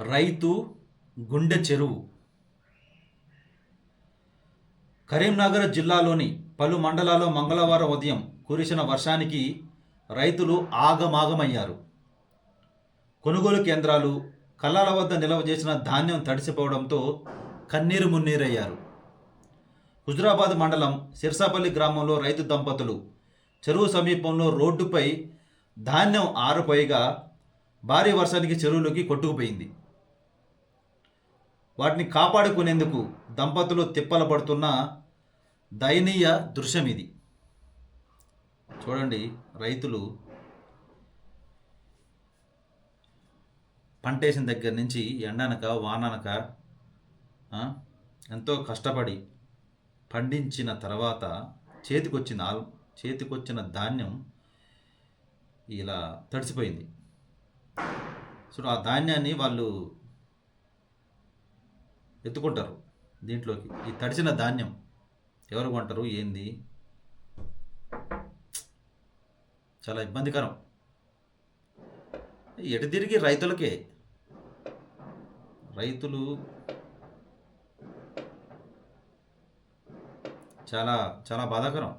రైతు గుండె చెరువు. కరీంనగర్ జిల్లాలోని పలు మండలాల్లో మంగళవారం ఉదయం కురిసిన వర్షానికి రైతులు ఆగమాగమయ్యారు. కొనుగోలు కేంద్రాలు కళ్ళాల వద్ద నిల్వ చేసిన ధాన్యం తడిసిపోవడంతో కన్నీరు మున్నీరయ్యారు. హుజురాబాద్ మండలం సిర్సాపల్లి గ్రామంలో రైతు దంపతులు చెరువు సమీపంలో రోడ్డుపై ధాన్యం ఆరిపోయగా భారీ వర్షానికి చెరువులోకి కొట్టుకుపోయింది. వాటిని కాపాడుకునేందుకు దంపతులు తిప్పలు పడుతున్న దయనీయ దృశ్యం ఇది. చూడండి రైతులు పంటేసిన దగ్గర నుంచి ఎండనక వాననక ఎంతో కష్టపడి పండించిన తర్వాత చేతికొచ్చిన ఆల్ చేతికొచ్చిన ధాన్యం ఇలా తడిసిపోయింది. సో ఆ ధాన్యాన్ని వాళ్ళు ఎత్తుకుంటారు దీంట్లోకి. ఈ తడిచిన ధాన్యం ఎవరు కొంటారు? ఏంది? చాలా ఇబ్బందికరం. ఎటు తిరిగి రైతులకే? రైతులు చాలా చాలా బాధాకరం.